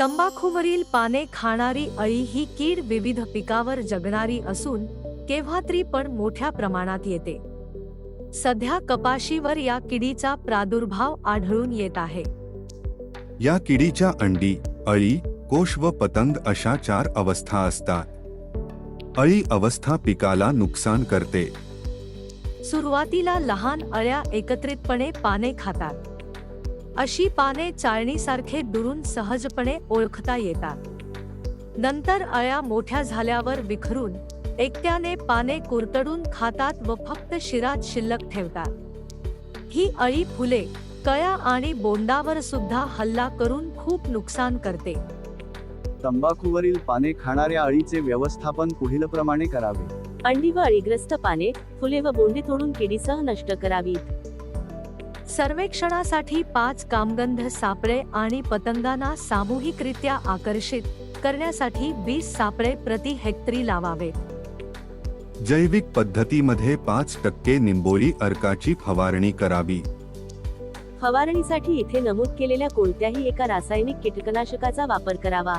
तंबाखूवरील पाने खाणारी अळी ही कीड विविध पिकावर जगणारी असून केव्हा तरी पण मोठ्या प्रमाणात येते. सध्या कपाशीवर या किडीचा प्रादुर्भाव आढळून येत आहे. या किडीच्या अंडी अळी कोश व पतंग अशा चार अवस्था असतात. अळी अवस्था पिकाला नुकसान करते. सुरुवातीला लहान अळ्या एकत्रितपणे पाने खातात. अशी पाने चाळणीसारखे दुरून सहजपणे ओळखता येतात. नंतर अळ्या मोठ्या झाल्यावर विखरून एकट्याने पाने कुरतडून खातात व फक्त शिरात शिल्लक ठेवतात. ही अळी फुले कळ्या आणि बोंडावर सुद्धा हल्ला करून खूप नुकसान करते. तंबाखूवरील पाने खाणाऱ्या अळीचे व्यवस्थापन पुढीलप्रमाणे करावे. अंडी व अळीग्रस्त पाने फुले व बोंडे तोडून किडीसह नष्ट करावीत. सर्वेक्षणासाठी पाच कामगंध सापळे आणि पतंगांना सामूहिकरित्या आकर्षित करण्यासाठी वीस सापळे प्रति हेक्टरी लावावे. जैविक पद्धतीमध्ये पाच टक्के निंबोळी अर्काची फवारणी करावी. फवारणीसाठी इथे नमूद केलेल्या कोणत्याही एका रासायनिक कीटकनाशकाचा वापर करावा.